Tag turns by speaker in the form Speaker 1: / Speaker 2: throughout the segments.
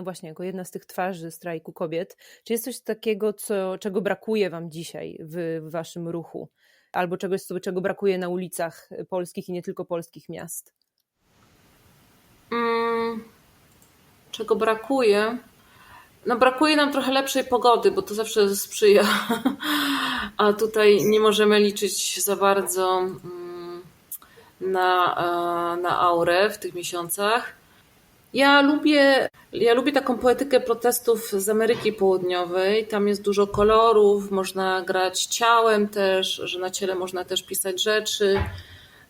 Speaker 1: no właśnie, jako jedna z tych twarzy strajku kobiet, czy jest coś takiego, co, czego brakuje Wam dzisiaj w, w Waszym ruchu? Albo czegoś, czego brakuje na ulicach polskich i nie tylko polskich miast?
Speaker 2: Mm, czego brakuje? No brakuje nam trochę lepszej pogody, bo to zawsze sprzyja, a tutaj nie możemy liczyć za bardzo mm, na, e, na aurę w tych miesiącach. Ja lubię, ja lubię taką poetykę protestów z Ameryki Południowej. Tam jest dużo kolorów, można grać ciałem też, że na ciele można też pisać rzeczy.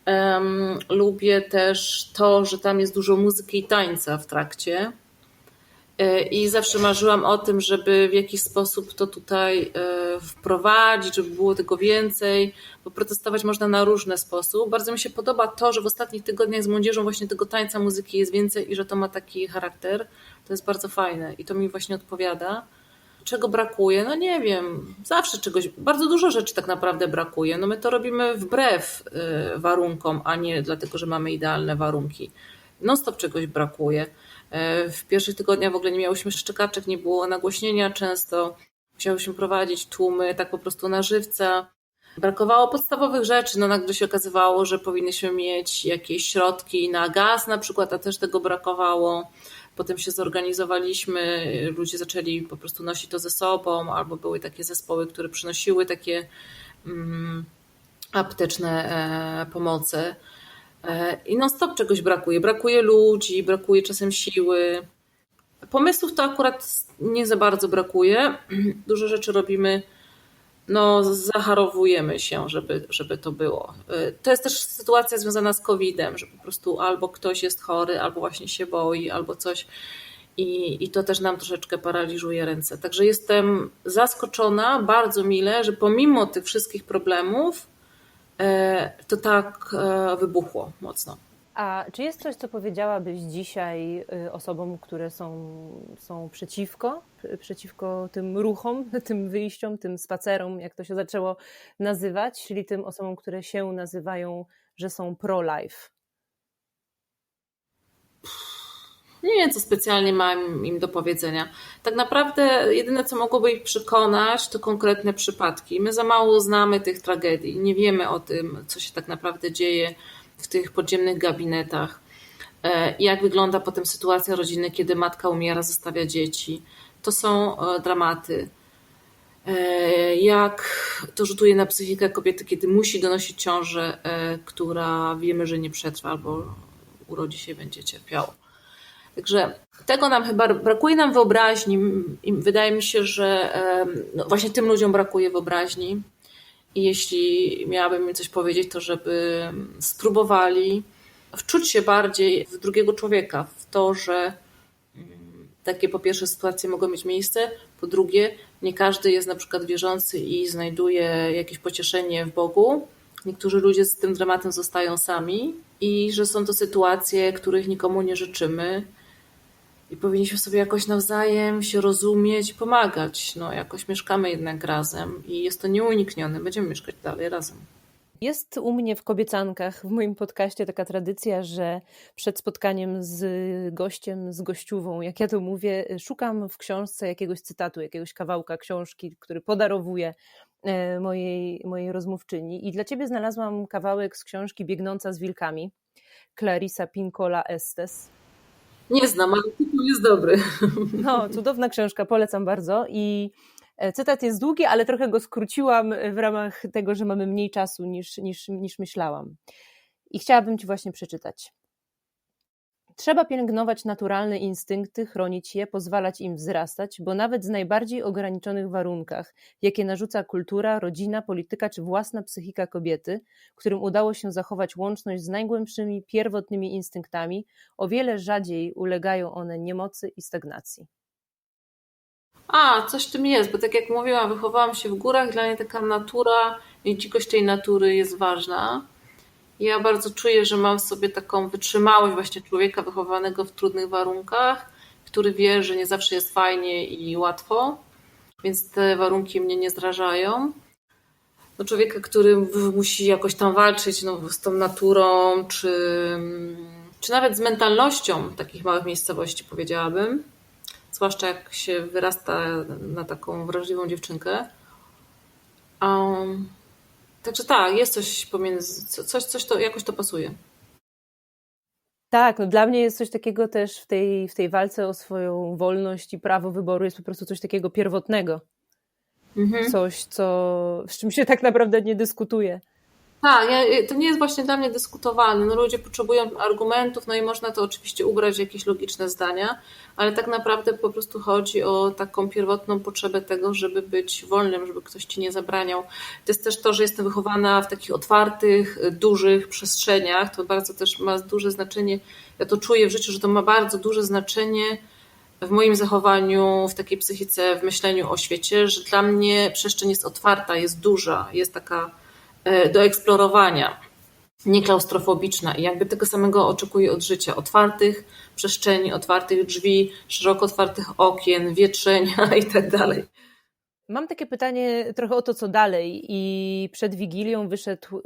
Speaker 2: Um, lubię też to, że tam jest dużo muzyki i tańca w trakcie. E, I zawsze marzyłam o tym, żeby w jakiś sposób to tutaj e, wprowadzić, żeby było tego więcej, bo protestować można na różny sposób. Bardzo mi się podoba to, że w ostatnich tygodniach z młodzieżą właśnie tego tańca, muzyki jest więcej i że to ma taki charakter. To jest bardzo fajne i to mi właśnie odpowiada. Czego brakuje? No nie wiem, zawsze czegoś, bardzo dużo rzeczy tak naprawdę brakuje. No my to robimy wbrew e, warunkom, a nie dlatego, że mamy idealne warunki. Non stop czegoś brakuje. E, w pierwszych tygodniach w ogóle nie miałyśmy szczekaczek, nie było nagłośnienia często. Musiałyśmy prowadzić tłumy tak po prostu na żywca. Brakowało podstawowych rzeczy. No nagle się okazywało, że powinniśmy mieć jakieś środki na gaz na przykład, a też tego brakowało. Potem się zorganizowaliśmy, ludzie zaczęli po prostu nosić to ze sobą, albo były takie zespoły, które przynosiły takie mm, apteczne e, pomocy. E, I non stop czegoś brakuje. Brakuje ludzi, brakuje czasem siły. Pomysłów to akurat nie za bardzo brakuje. Dużo rzeczy robimy, no zacharowujemy się, żeby, żeby to było. E, to jest też sytuacja związana z COVID-em, że po prostu albo ktoś jest chory, albo właśnie się boi, albo coś. I, I to też nam troszeczkę paraliżuje ręce. Także jestem zaskoczona bardzo mile, że pomimo tych wszystkich problemów, to tak e, wybuchło mocno.
Speaker 1: A czy jest coś, co powiedziałabyś dzisiaj y, osobom, które są, są przeciwko, przeciwko tym ruchom, tym wyjściom, tym spacerom, jak to się zaczęło nazywać, czyli tym osobom, które się nazywają, że są pro-life?
Speaker 2: Nie wiem, co specjalnie mam im do powiedzenia. Tak naprawdę jedyne, co mogłoby ich przekonać, to konkretne przypadki. My za mało znamy tych tragedii, nie wiemy o tym, co się tak naprawdę dzieje w tych podziemnych gabinetach. E, jak wygląda potem sytuacja rodziny, kiedy matka umiera, zostawia dzieci. To są e, dramaty. E, jak to rzutuje na psychikę kobiety, kiedy musi donosić ciążę, która wiemy, że nie przetrwa albo urodzi się i będzie cierpiało. Także tego nam chyba brakuje nam wyobraźni. Wydaje mi się, że no właśnie tym ludziom brakuje wyobraźni. I jeśli miałabym im coś powiedzieć, to żeby spróbowali wczuć się bardziej w drugiego człowieka, w to, że mm, takie po pierwsze sytuacje mogą mieć miejsce, po drugie nie każdy jest na przykład wierzący i znajduje jakieś pocieszenie w Bogu. Niektórzy ludzie z tym dramatem zostają sami i że są to sytuacje, których nikomu nie życzymy i powinniśmy sobie jakoś nawzajem się rozumieć, pomagać. No, jakoś mieszkamy jednak razem i jest to nieuniknione. Będziemy mieszkać dalej razem.
Speaker 1: Jest u mnie w Kobiecankach, w moim podcaście, taka tradycja, że przed spotkaniem z gościem, z gościuwą, jak ja to mówię, szukam w książce jakiegoś cytatu, jakiegoś kawałka książki, który podarowuję e, mojej, mojej rozmówczyni. I dla ciebie znalazłam kawałek z książki Biegnąca z wilkami Clarissa Pincola Estes.
Speaker 2: Nie znam, ale tytuł jest dobry.
Speaker 1: No, cudowna książka, polecam bardzo. I e, cytat jest długi, ale trochę go skróciłam w ramach tego, że mamy mniej czasu niż, niż, niż myślałam. I chciałabym Ci właśnie przeczytać. Trzeba pielęgnować naturalne instynkty, chronić je, pozwalać im wzrastać, bo nawet z najbardziej ograniczonych warunkach, jakie narzuca kultura, rodzina, polityka czy własna psychika kobiety, którym udało się zachować łączność z najgłębszymi, pierwotnymi instynktami, o wiele rzadziej ulegają one niemocy i stagnacji.
Speaker 2: A, coś w tym jest, bo tak jak mówiłam, wychowałam się w górach, dla mnie taka natura i dzikość tej natury jest ważna. Ja bardzo czuję, że mam w sobie taką wytrzymałość właśnie człowieka wychowanego w trudnych warunkach, który wie, że nie zawsze jest fajnie i łatwo, więc te warunki mnie nie zrażają. No człowieka, który musi jakoś tam walczyć no, z tą naturą, czy, czy nawet z mentalnością takich małych miejscowości, powiedziałabym. zwłaszcza jak się wyrasta na taką wrażliwą dziewczynkę. Um, także tak, jest coś pomiędzy, coś, coś to jakoś to pasuje.
Speaker 1: Tak, no dla mnie jest coś takiego też w tej, w tej walce o swoją wolność i prawo wyboru jest po prostu coś takiego pierwotnego. Mhm. Coś, co, z czym się tak naprawdę nie dyskutuje.
Speaker 2: Tak, ja, to nie jest właśnie dla mnie dyskutowalne. No, ludzie potrzebują argumentów, no i można to oczywiście ubrać w jakieś logiczne zdania, ale tak naprawdę po prostu chodzi o taką pierwotną potrzebę tego, żeby być wolnym, żeby ktoś ci nie zabraniał. To jest też to, że jestem wychowana w takich otwartych, dużych przestrzeniach. To bardzo też ma duże znaczenie. Ja to czuję w życiu, że to ma bardzo duże znaczenie w moim zachowaniu, w takiej psychice, w myśleniu o świecie, że dla mnie przestrzeń jest otwarta, jest duża, jest taka do eksplorowania, nieklaustrofobiczna i jakby tego samego oczekuję od życia. Otwartych przestrzeni, otwartych drzwi, szeroko otwartych okien, wietrzenia i tak.
Speaker 1: Mam takie pytanie trochę o to, co dalej. I przed Wigilią wyszedł,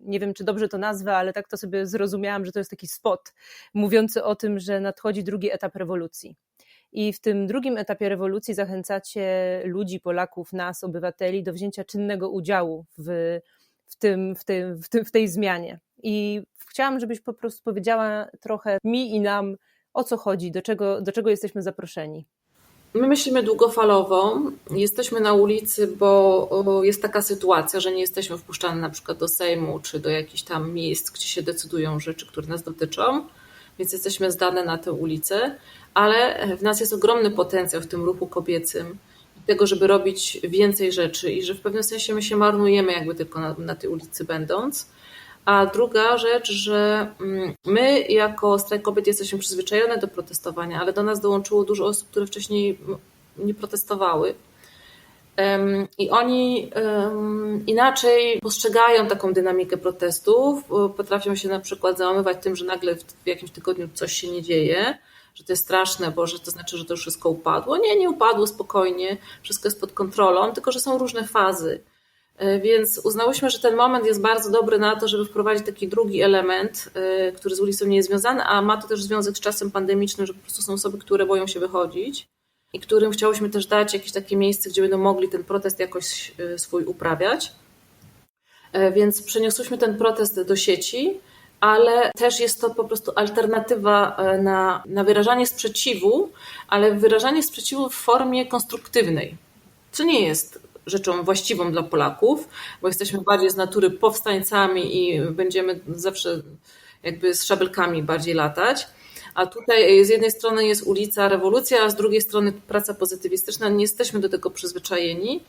Speaker 1: nie wiem czy dobrze to nazwę, ale tak to sobie zrozumiałam, że to jest taki spot mówiący o tym, że nadchodzi drugi etap rewolucji. I w tym drugim etapie rewolucji zachęcacie ludzi, Polaków, nas, obywateli, do wzięcia czynnego udziału w w, tym, w, tym, w, tym, w tej zmianie. I chciałam, żebyś po prostu powiedziała trochę mi i nam, o co chodzi, do czego, do czego jesteśmy zaproszeni.
Speaker 2: My myślimy długofalowo. Jesteśmy na ulicy, bo jest taka sytuacja, że nie jesteśmy wpuszczani na przykład do Sejmu czy do jakichś tam miejsc, gdzie się decydują rzeczy, które nas dotyczą, więc jesteśmy zdane na tę ulicę, ale w nas jest ogromny potencjał w tym ruchu kobiecym tego, żeby robić więcej rzeczy i że w pewnym sensie my się marnujemy jakby tylko na, na tej ulicy będąc. A druga rzecz, że mm, my jako strajk kobiet jesteśmy przyzwyczajone do protestowania, ale do nas dołączyło dużo osób, które wcześniej nie protestowały. I oni inaczej postrzegają taką dynamikę protestów, potrafią się na przykład załamywać tym, że nagle w jakimś tygodniu coś się nie dzieje że to jest straszne, bo że to znaczy, że to wszystko upadło. Nie, nie upadło spokojnie, wszystko jest pod kontrolą, tylko że są różne fazy. E, więc uznałyśmy, że ten moment jest bardzo dobry na to, żeby wprowadzić taki drugi element, e, który z ulicą nie jest związany, a ma to też związek z czasem pandemicznym, że po prostu są osoby, które boją się wychodzić i którym chciałyśmy też dać jakieś takie miejsce, gdzie będą mogli ten protest jakoś e, swój uprawiać. Więc przeniosłyśmy ten protest do sieci ale też jest to po prostu alternatywa e, na, na wyrażanie sprzeciwu, ale wyrażanie sprzeciwu w formie konstruktywnej, co nie jest rzeczą właściwą dla Polaków, bo jesteśmy bardziej z natury powstańcami i będziemy zawsze jakby z szabelkami bardziej latać. A tutaj z jednej strony jest ulica, rewolucja, a z drugiej strony praca pozytywistyczna. Nie jesteśmy do tego przyzwyczajeni.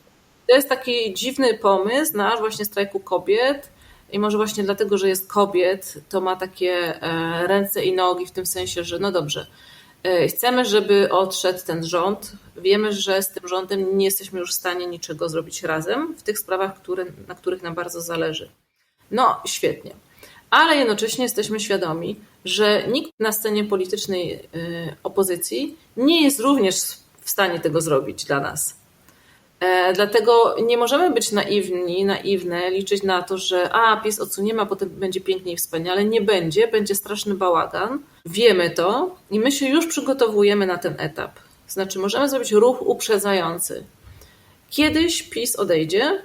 Speaker 2: To jest taki dziwny pomysł nasz właśnie strajku kobiet, i może właśnie dlatego, że jest kobiet, to ma takie e, ręce i nogi w tym sensie, że no dobrze, e, chcemy, żeby odszedł ten rząd. Wiemy, że z tym rządem nie jesteśmy już w stanie niczego zrobić razem w tych sprawach, które, na których nam bardzo zależy. No, świetnie. Ale jednocześnie jesteśmy świadomi, że nikt na scenie politycznej e, opozycji nie jest również w stanie tego zrobić dla nas. E, dlatego nie możemy być naiwni, naiwne, liczyć na to, że a, PiS odsuniemy, a potem będzie pięknie i wspaniale. Nie będzie, będzie straszny bałagan. Wiemy to i my się już przygotowujemy na ten etap. Znaczy, możemy zrobić ruch uprzedzający. Kiedyś PiS odejdzie,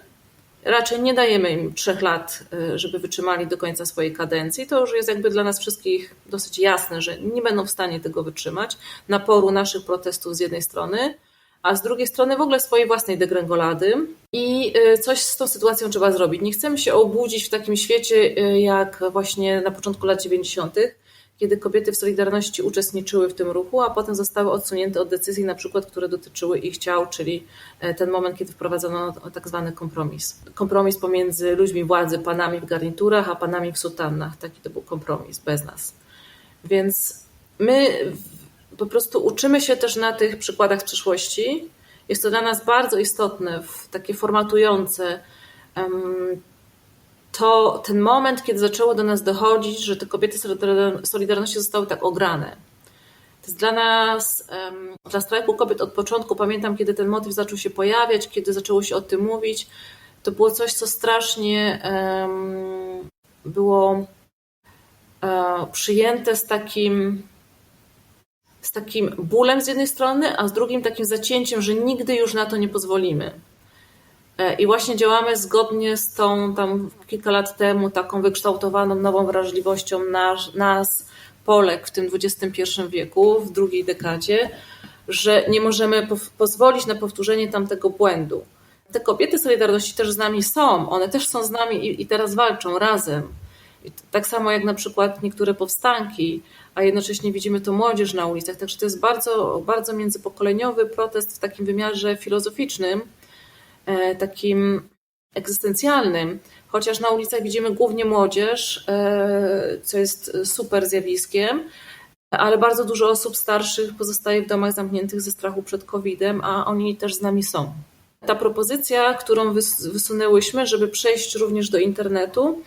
Speaker 2: raczej nie dajemy im trzech lat, e, żeby wytrzymali do końca swojej kadencji. To już jest jakby dla nas wszystkich dosyć jasne, że nie będą w stanie tego wytrzymać. Naporu naszych protestów z jednej strony, a z drugiej strony w ogóle swojej własnej degrengolady i y, coś z tą sytuacją trzeba zrobić. Nie chcemy się obudzić w takim świecie y, jak właśnie na początku lat 90., kiedy kobiety w Solidarności uczestniczyły w tym ruchu, a potem zostały odsunięte od decyzji, na przykład, które dotyczyły ich ciał, czyli e, ten moment, kiedy wprowadzono tak zwany kompromis. Kompromis pomiędzy ludźmi władzy, panami w garniturach, a panami w sutannach. Taki to był kompromis, bez nas. Więc my po prostu uczymy się też na tych przykładach z przeszłości. Jest to dla nas bardzo istotne, takie formatujące. To ten moment, kiedy zaczęło do nas dochodzić, że te kobiety Solidarności zostały tak ograne. To jest dla nas, dla strajku kobiet od początku, pamiętam, kiedy ten motyw zaczął się pojawiać, kiedy zaczęło się o tym mówić, to było coś, co strasznie było e, przyjęte z takim z takim bólem z jednej strony, a z drugim takim zacięciem, że nigdy już na to nie pozwolimy. E, I właśnie działamy zgodnie z tą tam kilka lat temu taką wykształtowaną nową wrażliwością nas, nas Polek w tym XXI wieku, w drugiej dekadzie, że nie możemy po- pozwolić na powtórzenie tamtego błędu. Te kobiety Solidarności też z nami są, one też są z nami i, i teraz walczą razem. Tak samo jak na przykład niektóre powstanki, a jednocześnie widzimy to młodzież na ulicach. Także to jest bardzo, bardzo międzypokoleniowy protest w takim wymiarze filozoficznym, e, takim egzystencjalnym, chociaż na ulicach widzimy głównie młodzież, e, co jest super zjawiskiem, ale bardzo dużo osób starszych pozostaje w domach zamkniętych ze strachu przed COVID-em, a oni też z nami są. Ta propozycja, którą wys- wysunęłyśmy, żeby przejść również do internetu,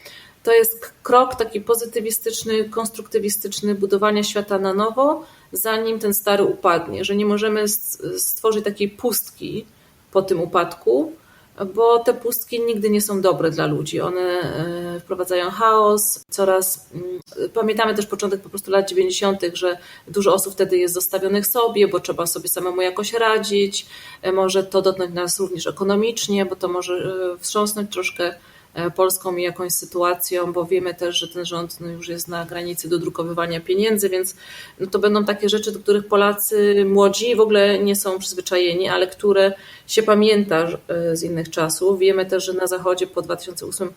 Speaker 2: to jest krok taki pozytywistyczny, konstruktywistyczny budowania świata na nowo, zanim ten stary upadnie, że nie możemy stworzyć takiej pustki po tym upadku, bo te pustki nigdy nie są dobre dla ludzi. One e, wprowadzają chaos, coraz. mm, Pamiętamy też początek po prostu lat 90., że dużo osób wtedy jest zostawionych sobie, bo trzeba sobie samemu jakoś radzić. E, Może to dotknąć nas również ekonomicznie, bo to może e, wstrząsnąć troszkę Polską i jakąś sytuacją, bo wiemy też, że ten rząd no, już jest na granicy dodrukowywania pieniędzy, więc no, to będą takie rzeczy, do których Polacy młodzi w ogóle nie są przyzwyczajeni, ale które się pamięta e, z innych czasów. Wiemy też, że na Zachodzie po 2008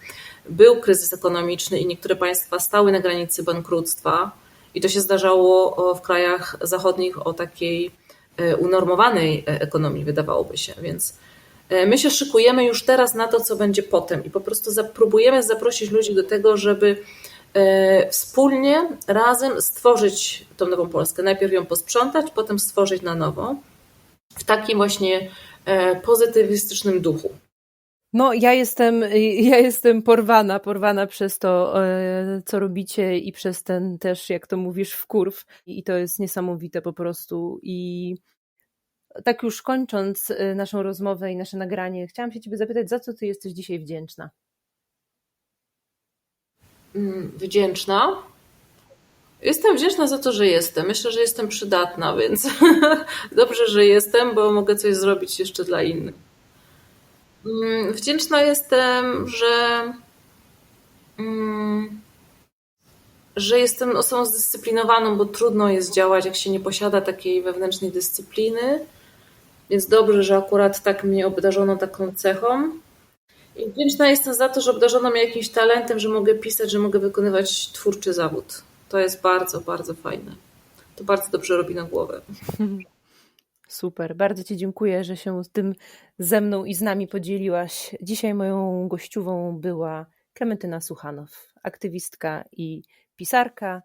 Speaker 2: był kryzys ekonomiczny i niektóre państwa stały na granicy bankructwa i to się zdarzało w krajach zachodnich o takiej e, unormowanej e, ekonomii, wydawałoby się, więc e, My się szykujemy już teraz na to, co będzie potem i po prostu próbujemy zaprosić ludzi do tego, żeby e, wspólnie, razem stworzyć tą nową Polskę. Najpierw ją posprzątać, potem stworzyć na nowo w takim właśnie e, pozytywistycznym duchu.
Speaker 1: No, ja jestem, ja jestem porwana, porwana przez to, e, co robicie i przez ten też, jak to mówisz, wkurw. I to jest niesamowite po prostu. I tak już kończąc e, naszą rozmowę i nasze nagranie, chciałam się ciebie zapytać, za co ty jesteś dzisiaj wdzięczna?
Speaker 2: Mm, Wdzięczna. Jestem wdzięczna za to, że jestem. Myślę, że jestem przydatna, więc dobrze, że jestem, bo mogę coś zrobić jeszcze dla innych. Mm, Wdzięczna jestem, że, mm, że jestem osobą zdyscyplinowaną, bo trudno jest działać, jak się nie posiada takiej wewnętrznej dyscypliny. Więc dobrze, że akurat tak mnie obdarzono taką cechą. I wdzięczna jestem za to, że obdarzono mnie jakimś talentem, że mogę pisać, że mogę wykonywać twórczy zawód. To jest bardzo, bardzo fajne. To bardzo dobrze robi na głowę.
Speaker 1: Super, bardzo Ci dziękuję, że się tym ze mną i z nami podzieliłaś. Dzisiaj moją gościową była Klementyna Suchanow, aktywistka i pisarka,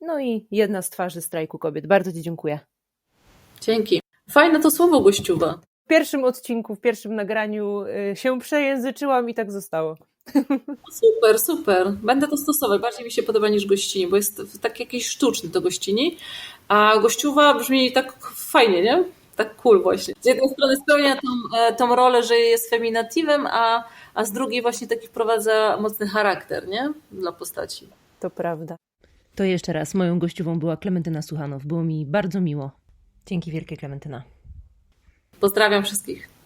Speaker 1: no i jedna z twarzy strajku kobiet. Bardzo Ci dziękuję.
Speaker 2: Dzięki. Fajne to słowo gościuwa.
Speaker 1: W pierwszym odcinku, w pierwszym nagraniu y, się przejęzyczyłam i tak zostało.
Speaker 2: Super, super. Będę to stosować. Bardziej mi się podoba niż gościni, bo jest tak jakiś sztuczny to gościni, a gościuwa brzmi tak fajnie, nie? Tak cool właśnie. Z jednej strony spełnia tą, e, tą rolę, że jest feminatywem, a, a z drugiej właśnie taki wprowadza mocny charakter, nie? Dla postaci.
Speaker 1: To prawda. To jeszcze raz, moją gościową była Klementyna Suchanow. Było mi bardzo miło. Dzięki wielkie, Klementyna.
Speaker 2: Pozdrawiam wszystkich.